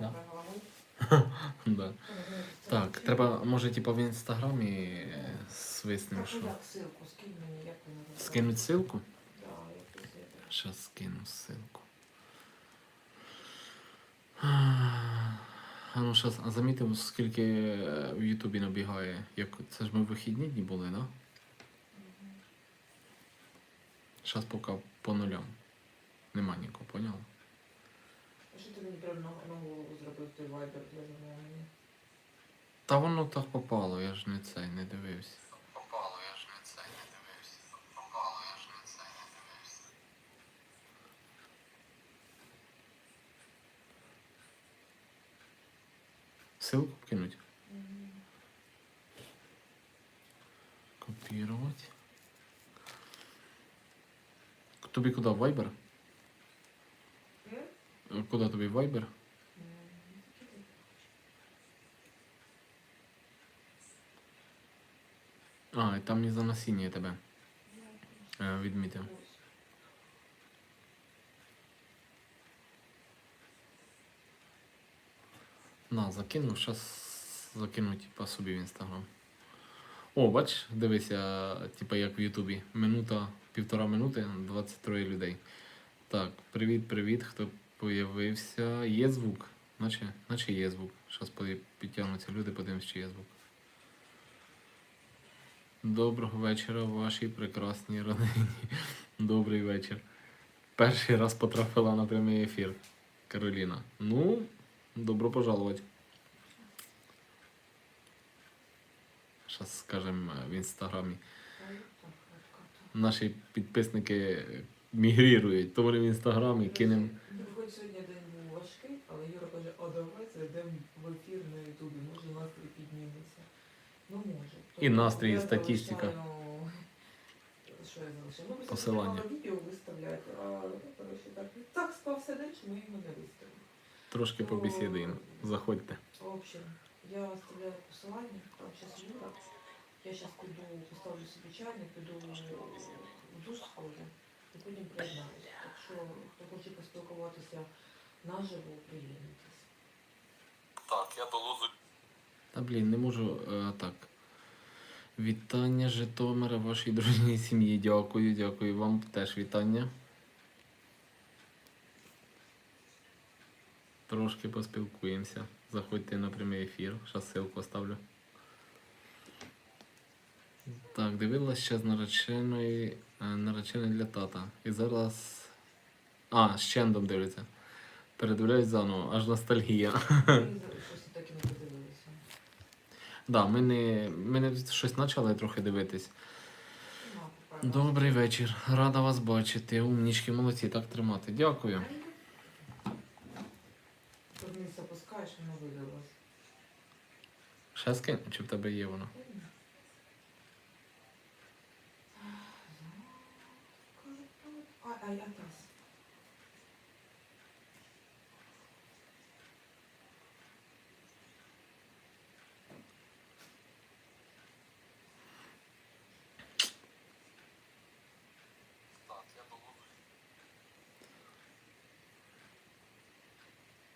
Да. Добре, головою. Да. Так, треба, може, типу, в інстаграмі е, свиснем, Так, що. як ссылку, скинь мені, як вона називається. Скинуть ссылку? Да, як ти це- Щас скину ссылку. А ну щас, а замітив, скільки е, в Ютубі набігає. Як, це ж ми в вихідні дні були, да? Щас поки по нулям. Нема нікого, поняла? Що ти мені на, на зробив той вайбер для замовлення? Та воно так попало, я ж не цей не дивився. Попало, я ж не цей не дивився. Попало, я ж не цей не дивився. Ссылку кинуть? Копировать. Тобі куди? В Viber? Куди тобі в Viber? М, А, і там не за насіння тебе е, відмітив. На, закину, зараз закину типа, собі в інстаграм. О, бач, дивися, типа як в Ютубі. Минута, півтора минути, 23 людей. Так, привіт, привіт, хто появився. Є звук? Наче, наче є звук. Зараз підтягнуться люди, подивимось, чи є звук. Доброго вечора вашій прекрасній родині. Добрий вечір. Перший раз потрапила на прямий ефір. Кароліна. Ну, добро пожаловать. Зараз скажемо в інстаграмі. Наші підписники мігрірують, то вони в інстаграмі кинемо. Ну, сьогодні день був важкий, але Юра каже, а давай зайдемо в ефір на Ютубі, може настрій підніметься. Ну може. І настрій, і статистика. залишаю- Що я залишаю? Ну, ми Посилання. на відео виставляти, а коротше так. Так спав все день, що ми його не виставили. Трошки побесідуємо. Заходьте. В общем, я оставляю посилання, там зараз Юра. Я зараз піду, поставлю собі чайник, піду в душ схожу і потім приєднаюся. Так що, хто хоче поспілкуватися наживо, приєднуйтесь. Так, я до лозу. Та блін, не можу е, так. Вітання Житомира, вашій дружній сім'ї. Дякую, дякую вам теж вітання. Трошки поспілкуємося. Заходьте на прямий ефір. Зараз ссылку оставлю. Так, дивилась ще з нареченої, е, нареченої для тата. І зараз. А, з Чендом дивляться. Передивляюсь заново, аж ностальгія. Щось так і не подивилися. Да, ми не, ми не щось почали трохи дивитись. Ну. Добрий вечір. Рада вас бачити. Умнічки, молодці, так тримати. Дякую. Тут вниз опускаєш, воно видалось. Ще скину, чи в тебе є воно? Ай, ай, атас.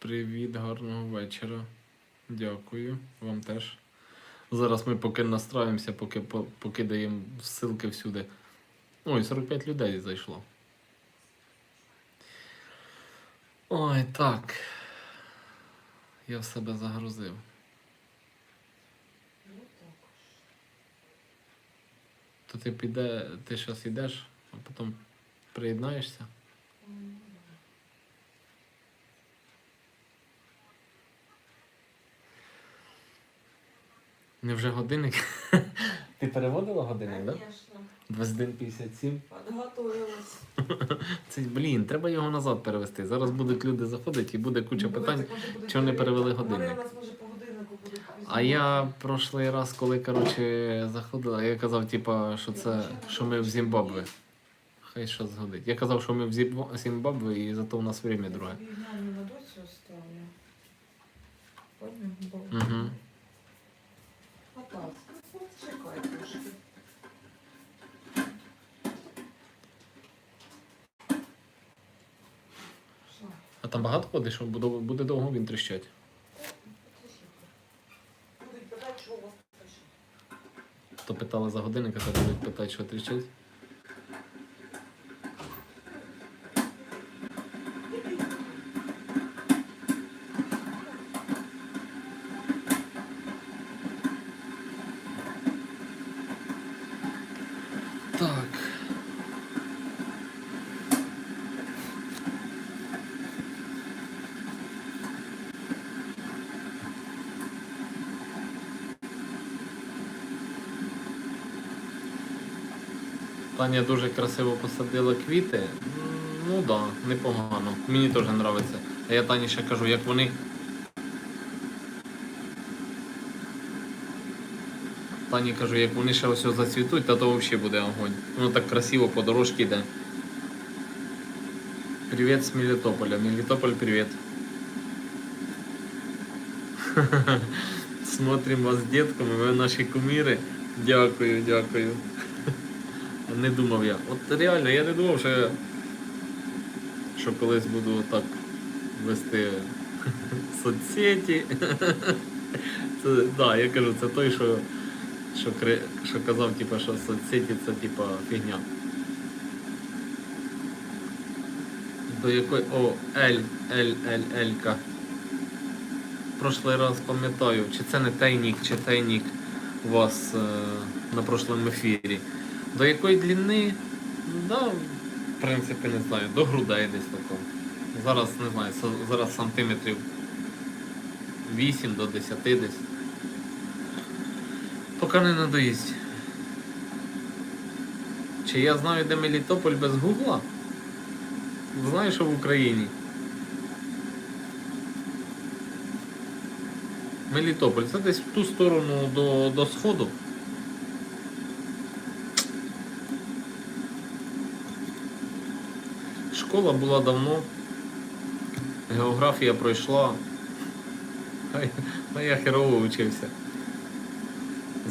Привіт, гарного вечора. Дякую. Вам теж. Зараз ми поки настраємося, поки по- покидаємо ссылки всюди. Ой, 45 людей зайшло. Ой, так. Я в себе загрузив. То ти піде, ти зараз йдеш, а потім приєднаєшся. Невже годинник? Ти переводила годинник, так? Конечно. 21.57. Подготовилась. Це, блін, треба його назад перевести. Зараз будуть люди заходити і буде куча питань. чого не перевели годинник? Вони може по годиннику будуть А я прошлий раз, коли коротше, заходила, я казав, типа, що це що ми в Зімбабве. Хай що згодить. Я казав, що ми в Зімбабве і зато у нас время друге. Угу. Так, чекай трошки. А там багато води, що буде, буде довго він тріщать. Будуть питати, що у вас прийшло. То питала за годинник, а то будуть питати, що тріщать. Таня дуже красиво посадила квіти. Ну так, да, непогано. Мені теж подобається. А я Тані ще кажу, як вони. Тані кажу, як вони ще ось зацвітуть, то то взагалі буде огонь. Воно так красиво по дорожці йде. Привіт з Мелітополя. Мелітополь, привіт. Смотрим вас з дітками, ви наші куміри. Дякую, дякую. Не думав я. От реально, я не думав, що, я- що колись буду так вести соцсеті. Це, да, я кажу, це той, що, що, що казав, типу, що соцсеті це типа фігня. До якої. О, Ель, Ель, Ель, Елька. Прошлий раз пам'ятаю, чи це не той нік, чи той нік у вас е, на прошлому ефірі. До якої длини? Да, в принципі, не знаю, до грудей десь тако. Зараз не знаю, зараз сантиметрів 8 до 10 десь. Поки не надоїсть. Чи я знаю, де Мелітополь без гугла? Знаю, що в Україні. Мелітополь, це десь в ту сторону до, до сходу. Школа була давно. Географія пройшла. А я- херово вчився.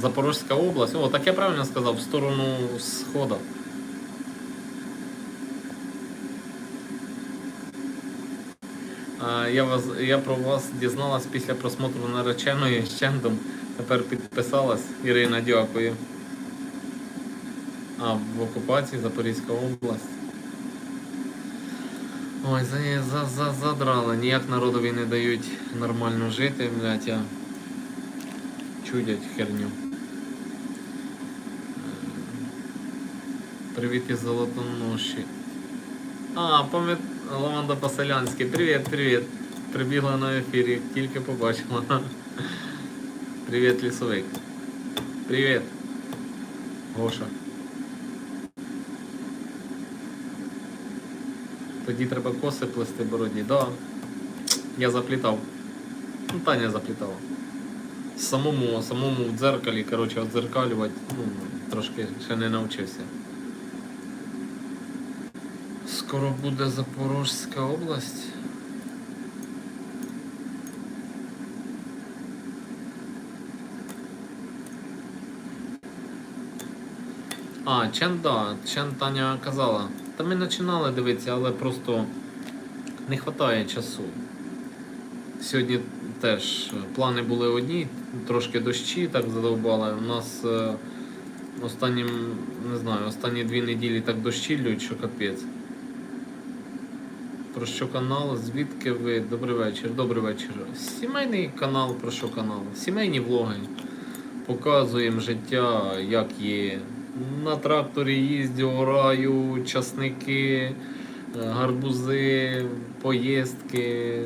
Запорізька область. О, так я правильно сказав, в сторону сходу. А, Я, вас, я про вас дізналась після просмотру нареченої з Чендом. Тепер підписалась. Ірина, дякую. А, в окупації Запорізька область. Ой, за, за, за, задрали. Ніяк народові не дають нормально жити, блядь, я чудять херню. Е, Привіт із Золотоноші. А, пам'ят... Лаванда по-селянськи. Привіт, привіт. Прибігла на ефірі, тільки побачила. Привіт, лісовик. Привіт. Гоша. Тоді треба коси плести бороді. Да. Я заплітав. Ну, Таня заплітала. Самому, самому в дзеркалі, коротше, отзеркалювати, ну, трошки ще не навчився. Скоро буде Запорожська область. А, Чен, да, Чен Таня казала. Та ми починали дивитися, але просто не вистачає часу. Сьогодні теж плани були одні, трошки дощі так задовбали. У нас е, останнім, не знаю, останні дві неділі так дощі лють, що капець. Про що канал? Звідки ви? Добрий вечір, добрий вечір. Сімейний канал, про що канал? Сімейні влоги. Показуємо життя, як є. На тракторі їздю, ораю, часники, е, гарбузи, поїздки,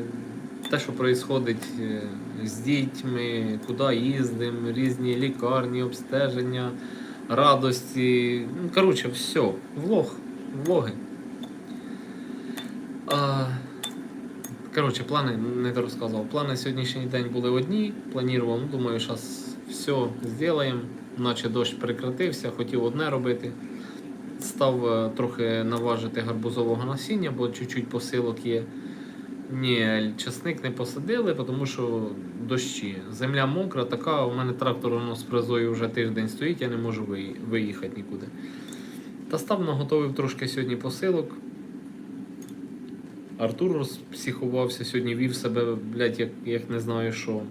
те, що відбувається з дітьми, куди їздимо, різні лікарні, обстеження, радості. Ну, коротше, все. Влог, влоги. А, коротше, плани не розказував. Плани сьогоднішній день були одні. Планував, ну, думаю, зараз все зробимо. Наче дощ прекратився, хотів одне робити. Став е, трохи наважити гарбузового насіння, бо чуть-чуть посилок є. Ні, часник не посадили, тому що дощі. Земля мокра, така, у мене трактор воно з фрезою вже тиждень стоїть, я не можу виїхати нікуди. Та став наготовив трошки сьогодні посилок. Артур розпсихувався сьогодні, вів себе, блядь, як, як не знаю що.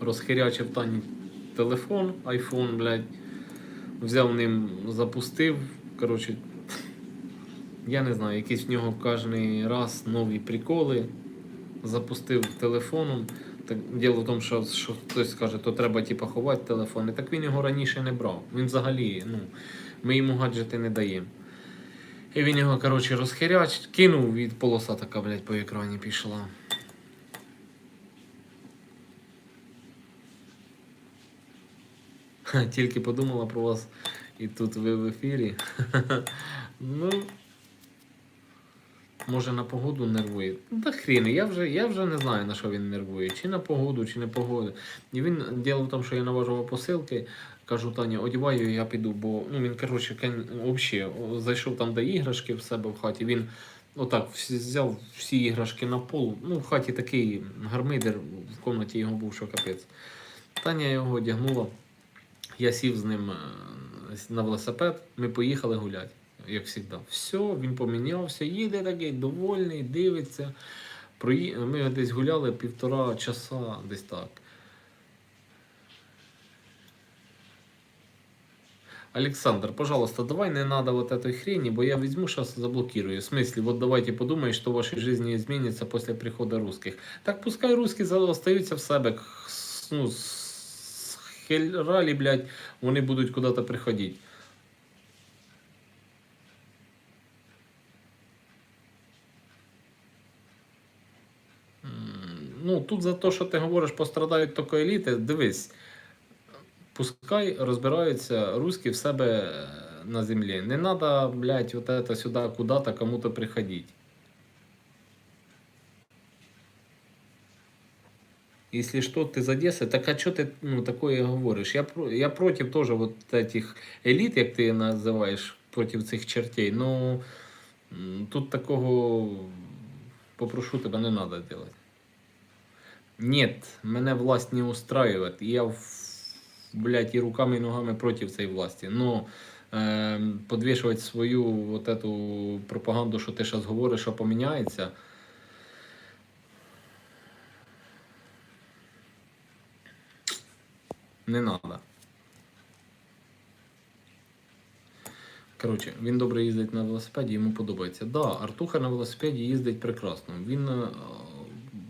Розхирячив Тані телефон, айфон, блядь. Взяв ним, запустив. Коротше, я не знаю, якісь в нього кожен раз нові приколи. Запустив телефоном. Так, діло в тому, що, що хтось скаже, то треба типа, ховати телефони. Так він його раніше не брав. Він взагалі, ну, ми йому гаджети не даємо. І він його, коротше, розхиряч, кинув, і полоса така, блядь, по екрані пішла. Тільки подумала про вас, і тут ви в ефірі. ну. Може на погоду нервує. Та хрін, я вже, я вже не знаю на що він нервує. Чи на погоду, чи не погоду. І він діло в тому, що я наважував посилки, кажу, Таня, одіваю, я піду, бо ну він коротше, взагалі зайшов там, де іграшки в себе в хаті. Він отак взяв всі іграшки на пол. Ну, в хаті такий гармидер, в кімнаті його був, що капець. Таня його одягнула. Я сів з ним е, на велосипед, ми поїхали гуляти, як завжди. Все, він помінявся, їде такий, довольний, дивиться. Ми десь гуляли півтора часа, десь так. Александр, пожалуйста, давай не надо вот этой хрени, бо я возьму сейчас заблокирую. В смысле, вот давайте подумаем, что в вашей жизни изменится после прихода русских. Так пускай русские остаются в себе, ну, с херали, блядь, вони будуть куда-то приходить. Ну, тут за те, що ти говориш, пострадають тільки еліти, дивись. Пускай розбираються русські в себе на землі. Не треба, блядь, вот это сюди куда-то кому-то приходить. Если что, ты из Одессы, так а что ты ну, такое говоришь? Я, про- я против тоже вот этих элит, як ти називаєш, против цих чертей. Ну, м, тут такого попрошу тебе не надо делать. Нет, мене власть не устраивает. Я, в- блядь, и руками, и ногами против цієї власті. Но е, подвішувати свою вот эту пропаганду, що ти зараз говориш, що поміняється. Не надо. Коротше, він добре їздить на велосипеді, йому подобається. Да, Артуха на велосипеді їздить прекрасно. Він е,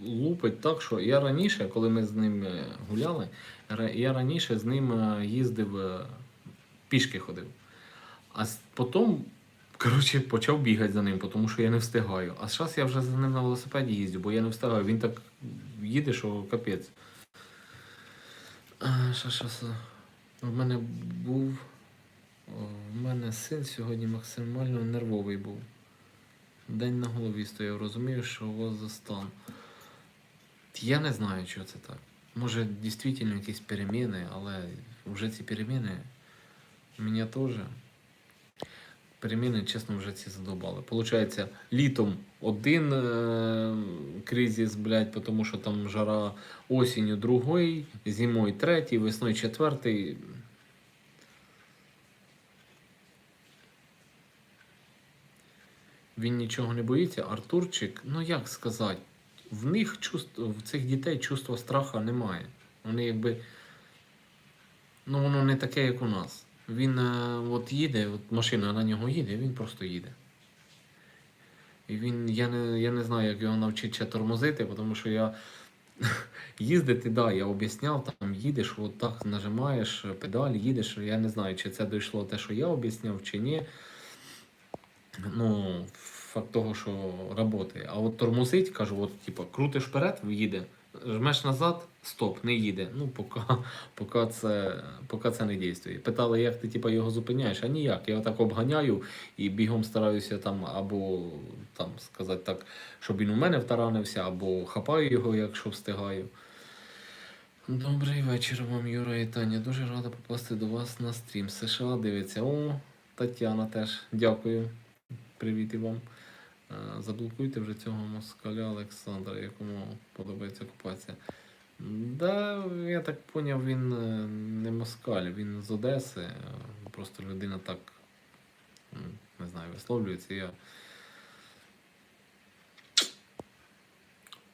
лупить так, що я раніше, коли ми з ним е, гуляли, я раніше з ним е, їздив, пішки ходив. А потім, коротше, почав бігати за ним, тому що я не встигаю. А зараз я вже за ним на велосипеді їздю, бо я не встигаю. Він так їде, що капець. Що, що, що? В мене був. У мене син сьогодні максимально нервовий був. День на голові стояв, розумію, що у вас за стан. Я не знаю, чого це так. Може, дійсно якісь переміни, але вже ці переміни мене теж. Переміни, чесно, вже ці задобали. Получається, літом один е- кризис, блядь, тому що там жара осінню другий, зимою третій, весною четвертий. Він нічого не боїться. Артурчик, ну як сказати, в них чувство, в цих дітей чувства страха немає. Вони якби. Ну, воно не таке, як у нас. Він е, от їде, от машина на нього їде, він просто їде. І він, я не, я не знаю, як його навчити ще тормозити, тому що я їздити, да, я об'ясняв, там їдеш, от так нажимаєш педаль, їдеш. Я не знаю, чи це дійшло те, що я об'ясняв, чи ні. Ну, факт того, що працює. А от тормозить, кажу, от, типу, крутиш вперед, їде, жмеш назад, стоп, не їде. Ну, поки, поки, це, поки це не дійствує. Питали, як ти типу, його зупиняєш, а ніяк. Я отак обганяю і бігом стараюся там або там сказати так, щоб він у мене втаранився, або хапаю його, якщо встигаю. Добрий вечір вам, Юра і Таня. Дуже рада попасти до вас на стрім. США дивиться. О, Тетяна теж. Дякую. Привіт і вам. Е, Заблокуйте вже цього москаля Олександра, якому подобається окупація. Да, я так поняв, він е, не москаль, він з Одеси. Просто людина так, не знаю, висловлюється. Я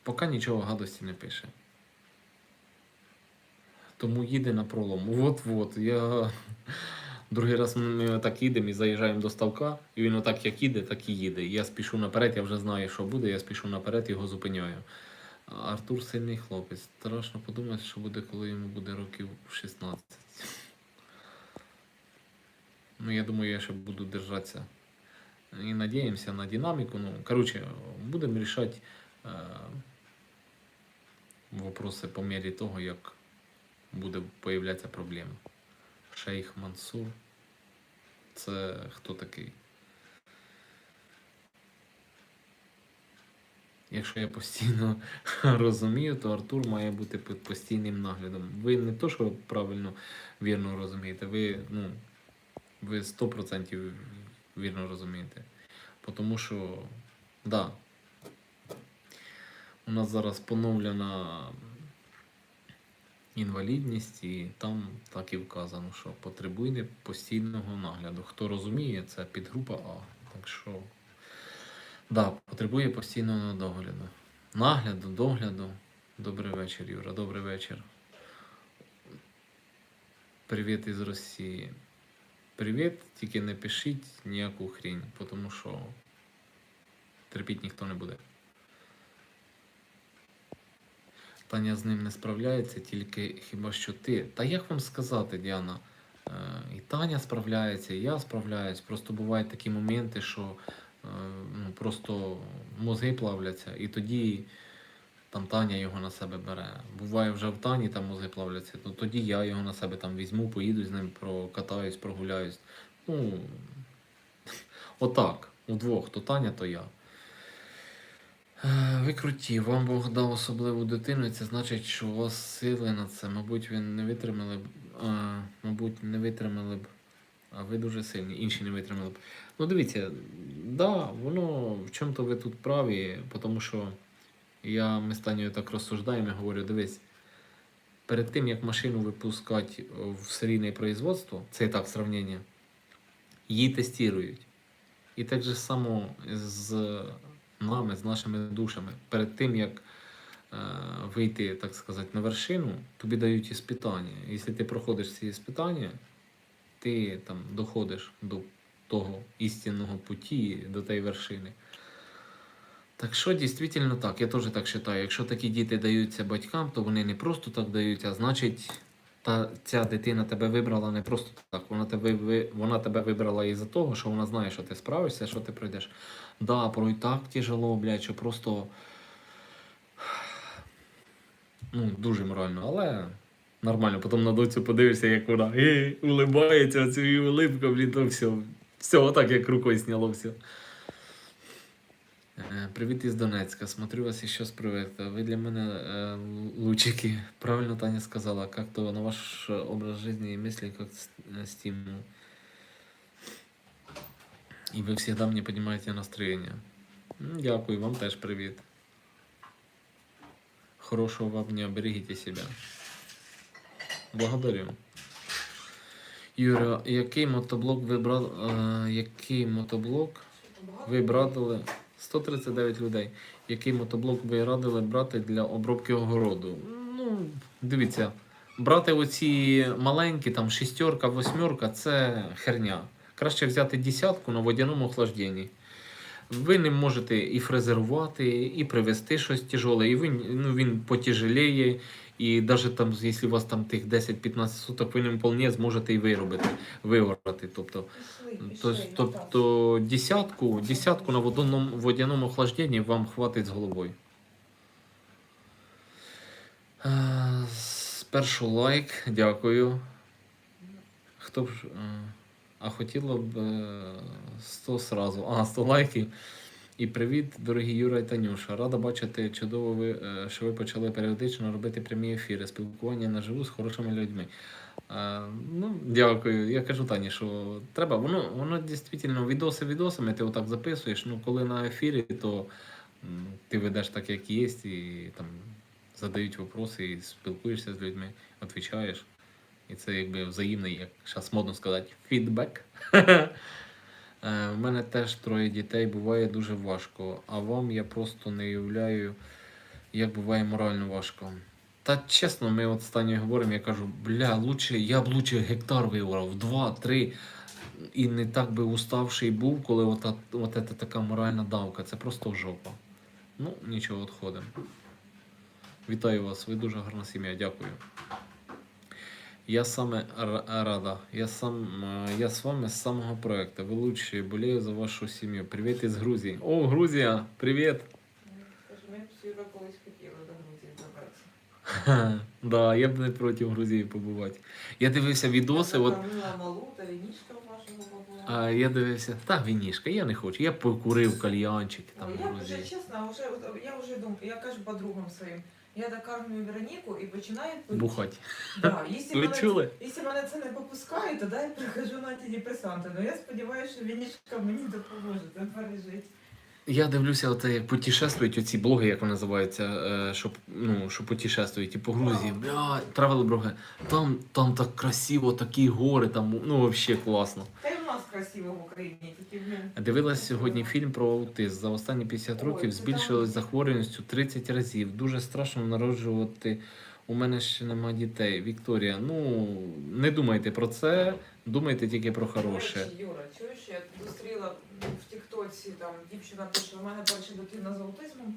Поки нічого гадості не пише. Тому їде на пролом. От-от. Я другий раз ми так їдемо і заїжджаємо до ставка, і він отак як їде, так і їде. Я спішу наперед, я вже знаю, що буде, я спішу наперед, його зупиняю. Артур сильний хлопець. Страшно подумати, що буде, коли йому буде років 16. Ну, я думаю, я ще буду держатися. І надіємося на динаміку. Ну, коротше, будемо рішати е, вопроси по мірі того, як буде появлятися проблема. Шейх Мансур. Це хто такий? Якщо я постійно розумію, то Артур має бути під постійним наглядом. Ви не то, що правильно вірно розумієте, ви, ну, ви 100% вірно розумієте. Тому що, да, у нас зараз поновлена інвалідність, і там так і вказано, що потребує постійного нагляду. Хто розуміє, це підгрупа А. Так що, да, потребує постійного догляду. Нагляду, догляду. Добрий вечір, Юра, добрий вечір. Привіт із Росії. Привіт, тільки не пишіть ніяку хрінь, тому що терпіть ніхто не буде. Таня з ним не справляється, тільки хіба що ти. Та як вам сказати, Діана? Е, і Таня справляється, і я справляюсь. Просто бувають такі моменти, що ну, просто мозги плавляться, і тоді там Таня його на себе бере. Буває вже в Тані там мозги плавляться, то тоді я його на себе там візьму, поїду з ним, прокатаюсь, прогуляюсь. Ну, отак, удвох, то Таня, то я. Е, Ви круті, вам Бог дав особливу дитину, і це значить, що у вас сили на це. Мабуть, ви не витримали б. А, мабуть, не витримали б. А ви дуже сильні, інші не витримали б. Ну, дивіться, да, воно в чому-то ви тут праві, тому що я ми з Танею так розсуждаємо, я говорю, дивись, перед тим як машину випускати в серійне производство, це і так сравнення, її тестують. І так же само з нами, з нашими душами. Перед тим як е, вийти, так сказати, на вершину, тобі дають іспитання. Якщо ти проходиш ці іспитання, ти там доходиш до того істинного путі, до тієї вершини. Так що дійсно так, я теж так вважаю. Якщо такі діти даються батькам, то вони не просто так дають, а значить, та ця дитина тебе вибрала не просто так. Вона тебе, вона тебе вибрала із-за того, що вона знає, що ти справишся, що ти пройдеш. Да, порой так тяжело, блядь, що просто ну, дуже морально, але нормально. Потім на доцю подивишся, як вона е, улибається, цю її улибка, блін, то все. Все, отак як рукою сняло все. Е, Привіт із Донецька. Смотрю вас еще с проекта. Ви для мене е, лучики. Правильно Таня сказала, как то на ваш образ жизни и мысли как стимул. І ви всегда мені піднімаєте настроєння. Дякую, вам теж привіт. Хорошого вам дня, берегите себя. Благодарю. Юра, який мотоблок ви брали? Е, який мотоблок ви братили 139 людей. Який мотоблок ви радили брати для обробки огороду? Ну, дивіться, брати оці маленькі, там шістерка, восьмерка це херня. Краще взяти десятку на водяному охлажденні. Ви не можете і фрезерувати, і привезти щось тяжеле, і він, ну, він потяжеліє. І навіть там, якщо у вас там тих 10-15 суток, ви ним вполне зможете і виробити, вигорати. Тобто, пішли, Тобто, тобто десятку, десятку на водяному, водяному охлажденні вам хватить з головою. Е, Спершу лайк, дякую. Хто б. е, А хотіло б е, 100 сразу. А, 100 лайків. І привіт, дорогі Юра і Танюша. Рада бачити чудово, ви, е, що ви почали періодично робити прямі ефіри, спілкування наживу з хорошими людьми. Е, ну, дякую. Я кажу Тані, що треба. Воно, воно дійсно відоси відосами, ти отак записуєш. Ну, коли на ефірі, то ти ведеш так, як є, і там задають вопроси, і спілкуєшся з людьми, відповідаєш. І це якби взаємний, як зараз модно сказати, фідбек. Е, У мене теж троє дітей, буває дуже важко. А вам я просто не уявляю, Як буває морально важко. Та чесно, ми от з говоримо, я кажу, бля, лучше, я б лучше гектар виорав, два, три. І не так би уставший був, коли от, от, от така моральна давка. Це просто жопа. Ну, нічого, відходимо. Вітаю вас, ви дуже гарна сім'я, дякую. Я саме ра- рада. Я сам е, я з вами з самого проекту. Ви лучші, болею за вашу сім'ю. Привіт із Грузії. О, Грузія! Привіт! Ми б колись хотіли до Грузії добратися. Ха, Да, я б не проти Грузії побувати. Я дивився відоси, от, вінічка вашого бабуля. а, я дивився, та вінішка, я не хочу. Я покурив кальянчик там Ой, я вже чесно, вже, от, я вже думаю, я кажу подругам своїм, я докармлюю Вероніку і починаю пити. Бухать. Да, якщо Ви мене, чули? якщо мене це не попускає, тоді я прихожу на антидепресанти. Ну я сподіваюся, що Вінічка мені допоможе це пережити. Я дивлюся, оце як путешествують оці блоги, як вони називаються, е, що, ну, що путешествують, типу Грузії, бля, тревел блоги. Там, там так красиво, такі гори, там, ну, взагалі класно. Та й нас красиво в Україні, тільки блін. Дивилась сьогодні фільм про аутизм. За останні 50 років збільшилась захворюваністю 30 разів. Дуже страшно народжувати. У мене ще нема дітей. Вікторія, ну не думайте про це, думайте тільки про хороше. Юра, чуєш, я зустріла в Тіктоці, там дівчина пише, у мене перша дитина з аутизмом.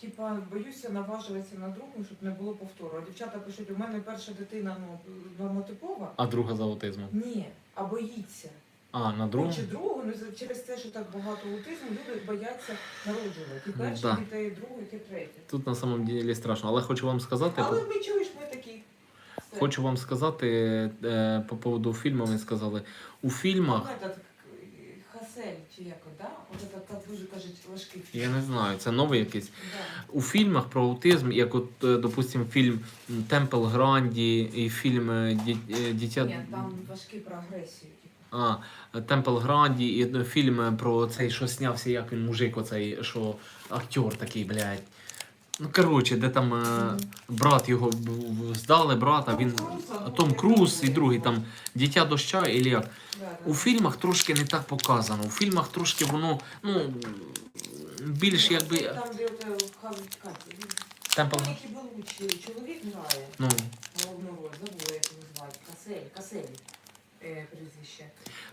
Типа, боюся наважуватися на другу, щоб не було повтору. А дівчата пишуть, у мене перша дитина ну, нормотипова. А друга з аутизмом. Ні, а боїться. А, на другу? Хоче другу, ну через те, що так багато аутизму, люди бояться народжувати. І Ну, перші да. дітей, і другу, і третє. Тут на самом деле страшно. Але хочу вам сказати, Але ми чуєш, ми такі. Все. хочу вам сказати е, по поводу фільму. Ви сказали, у фільмах. Ну, этот, к- Хасель, чи як, да? От це так дуже кажуть важкий фільм. Я не знаю, це новий якийсь. Да. У фільмах про аутизм, як от, е, допустим, фільм Темпл Гранді і фільм е, «Ді- е, Дитя. Ні, там важкі про агресію. А, Темпл Гранді і фільм про цей, що снявся, як він мужик, оцей, що актер такий, блядь. Ну, коротше, де там е, брат його здали, брата, він. Том ну, Круз і другий там Дитя доща, і як. У фільмах трошки не так показано. У фільмах трошки воно, ну, більш якби. Там, де. Темпл. Чоловік грає Ну, головну забула, як його звати. Касель, Касель. Е, прізвище.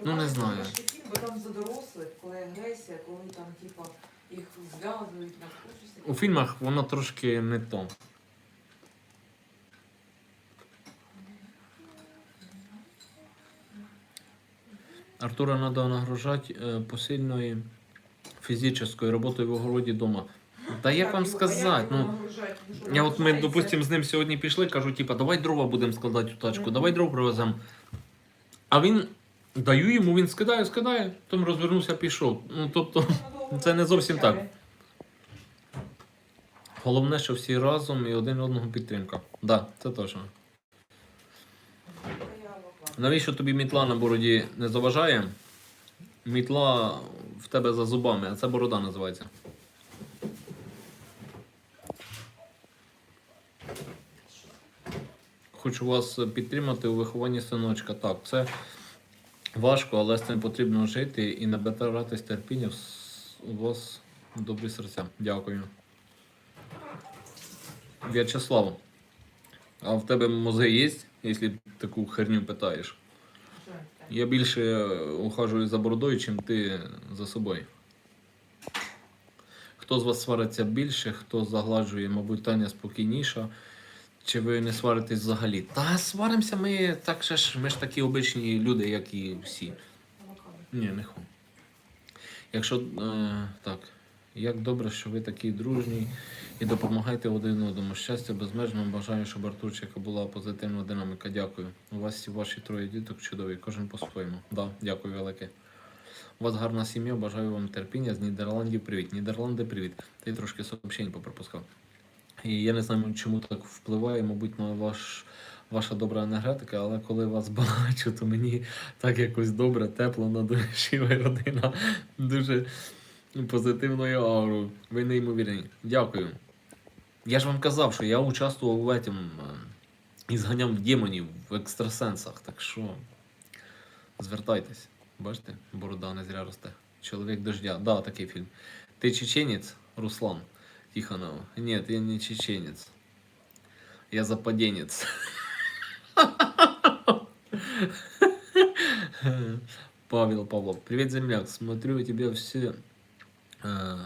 Ну, не знаю. бо там за дорослих, коли агресія, коли там, типа, їх зв'язують, накручуються. у фільмах воно трошки не то. Артура треба нагружати е, посильною фізичною роботою в огороді вдома. Та як вам сказати? Ну? Ну, я от ми, нагружається? допустим, з ним сьогодні пішли, кажу, типа, давай дрова будемо складати у тачку, давай дров привеземо. А він даю йому, він скидає, скидає, потім розвернувся, пішов. Ну, тобто, це не зовсім так. головне, що всі разом і один одного підтримка. Так, да, це точно. Навіщо тобі мітла на бороді не заважає? Мітла в тебе за зубами, а це борода називається. Хочу вас підтримати у вихованні синочка. Так, це важко, але з цим потрібно жити і набиратись терпіння. У вас добрі серця. Дякую. В'ячеслав, а в тебе мозги є, якщо таку херню питаєш? Я більше ухажую за бородою, чим ти за собою. Хто з вас свариться більше, хто загладжує, мабуть, Таня спокійніша. Чи ви не сваритесь взагалі? Та сваримося ми так же ж, ми ж такі обичні люди, як і всі. Ні, не ху. Якщо е, так, як добре, що ви такі дружні і допомагаєте один одному. Щастя безмежно бажаю, щоб Артурчика була позитивна динаміка. Дякую. У вас ваші троє діток чудові, кожен по-своєму. Да, дякую велике. У вас гарна сім'я, бажаю вам терпіння з Нідерландів. Привіт. Нідерланди, привіт. Ти трошки сообщень попропускав. І я не знаю, чому так впливає, мабуть, на ваш, ваша добра енергетика, але коли вас бачу, то мені так якось добре, тепло на душі, ви родина дуже позитивною аурою. Ви неймовірні. Дякую. Я ж вам казав, що я участвував в этом е, і зганяв демонів в екстрасенсах. Так що звертайтесь. Бачите, борода не зря росте. Чоловік дождя. Да, такий фільм. Ти чеченець, Руслан. Тихонова. Нет, я не чеченец. Я западенец. Павел Павлов. Привет, земляк. Смотрю, у тебя все, э,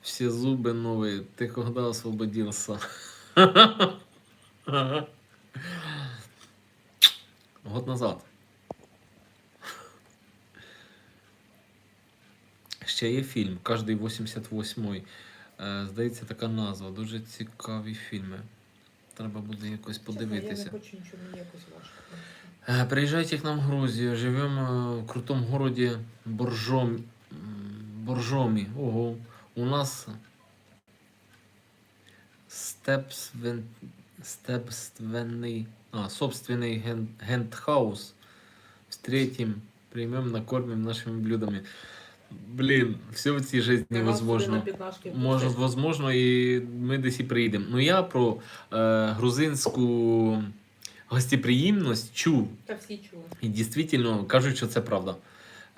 все зубы новые. Ты когда освободился? Год назад. Ще є фільм, кожний 88-й. Е, Здається, така назва. Дуже цікаві фільми. Треба буде якось Чесно, подивитися. Я не хочу нічого, мені якось важко. Э, Приезжайте к нам в Грузию. Живем э, в крутом городе Боржом... м, Боржомі. Ого. У нас степсвен... степственный... А, собственный ген... гентхаус. Встретим, примем, накормим нашими блюдами. Блин, все в цій житті невозможно. Може, возможно, і ми десь і приїдемо. Ну я про е, грузинську гостеприємність чув. Та всі чули. І дійсно кажуть, що це правда.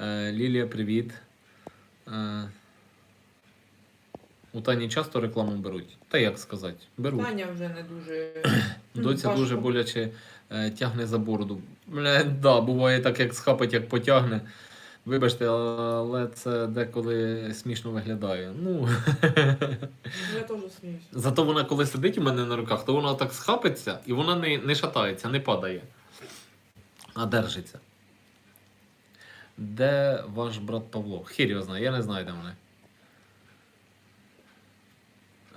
Е, Лілія, привіт. Е, у Тані часто рекламу беруть. Та як сказати? Беруть. Таня вже не дуже. Доця важко. дуже боляче е, тягне за бороду. Бля, да, буває так, як схапить, як потягне. Вибачте, але це деколи смішно виглядає. Ну. Я теж сміюся. Зато вона, коли сидить у мене на руках, то вона так схапиться і вона не, не шатається, не падає, а держиться. Де ваш брат Павло? Хір його знає, я не знаю, де вони.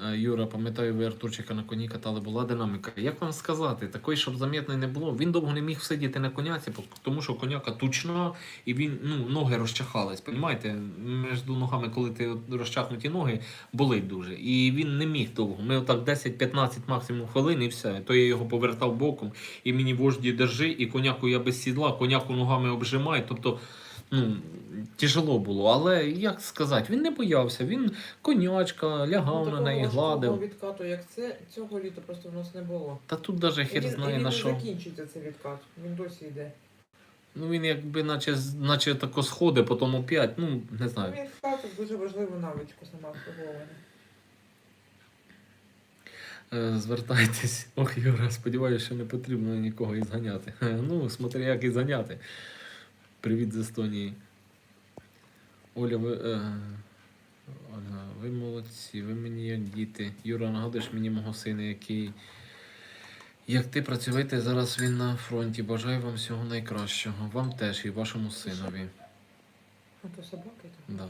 Е, Юра, пам'ятаю, ви Артурчика на коні катали, була динаміка. Як вам сказати, такої, щоб замітної не було. Він довго не міг сидіти на коняці, бо- тому що коняка тучна, і він, ну, ноги розчахались. Понімаєте? Між ногами, коли ти розчахнуті ноги, болить дуже. І він не міг довго. Ми отак 10-15 максимум хвилин і все. То я його повертав боком, і мені вожді держи, і коняку я без сідла, коняку ногами обжимаю. Тобто, ну, тяжело було. Але як сказати, він не боявся, він конячка, лягав на неї, гладив. відкату, як це, цього літа просто в нас не було. Та тут даже хер І він, знає він на що. закінчиться цей відкат. Він досі йде. Ну він якби наче, наче тако сходи, потім опять, ну не Ну, знаю. Він втратив дуже важливу навичку самообслуговування. Е, Звертайтесь. Ох, Юра, сподіваюся, що не потрібно нікого із ганяти. Е, Ну, смотри, як із ганяти. Привіт з Естонії. Оля, ви. Е... Оля, ви молодці, ви мені як діти. Юра, нагадуєш мені мого сина, який. Як ти працюєте, зараз він на фронті. Бажаю вам всього найкращого. Вам теж і вашому синові. А то собаки там. Да.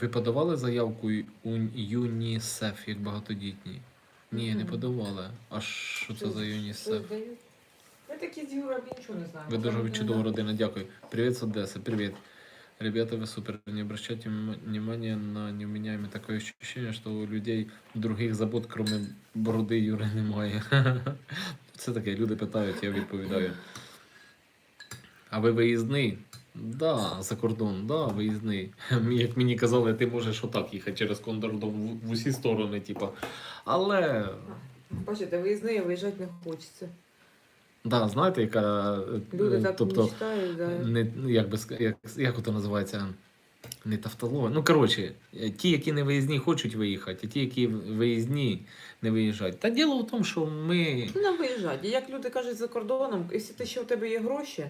Ви подавали заявку у ЮНІСЕФ як багатодітні? Ні, не подавали. А що це за ЮНІСЕФ? Ми такі з Юрою нічого не знаємо. Ви дуже чудова родина, дякую. Привіт з Одеси, привіт. Ребята, вы супер. Не обращайте внимания на невменяемое такое ощущение, что у людей других забот, кроме бороди Юри, немає. Це таке, люди питають, я відповідаю. А ви виїзний? Да, за кордон, да, виїзний. Як мені казали, ти можеш отак їхати через кордон в, в усі сторони, типа. Але, Бачите, виїзний, а виїжджати не хочеться. Да, знаєте, яка. е, Люди так тобто, да. не, ну, як, би, як, як ото називається? Не тавтологія. Ну, коротше, е, ті, які не виїзні, хочуть виїхати, а ті, які виїзні, не виїжджають. Та діло в тому, що ми. Ну, нам виїжджати. І Як люди кажуть за кордоном, якщо ти ще у тебе є гроші,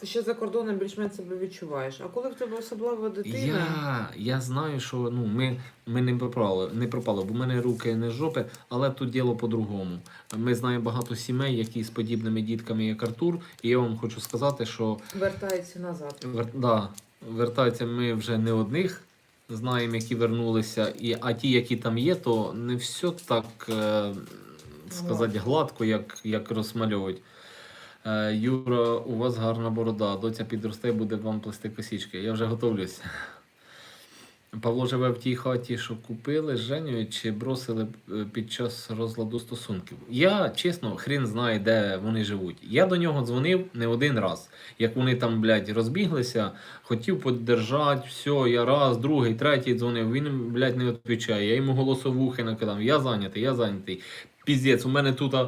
ти ще за кордоном більш-менш себе відчуваєш. А коли в тебе особлива дитина, Я, я знаю, що ну, ми, ми не пропали, не пропали, бо в мене руки не з жопи, але тут діло по-другому. Ми знаємо багато сімей, які з подібними дітками, як Артур, і я вам хочу сказати, що вертається назад. Вер... Да, вертаються ми вже не одних, знаємо, які вернулися, і... а ті, які там є, то не все так е... сказати гладко, як, як розмальовують. Е, Юра, у вас гарна борода, доця підросте, буде вам плести косічки. Я вже готовлюсь. Павло живе в тій хаті, що купили з Женєю, чи бросили е, під час розладу стосунків. Я, чесно, хрін знає, де вони живуть. Я до нього дзвонив не один раз. Як вони там, блядь, розбіглися, хотів поддержати, все, я раз, другий, третій дзвонив, він, блядь, не відповідає. Я йому голосовухи накидав. Я зайнятий, я зайнятий. Піздець, у мене тут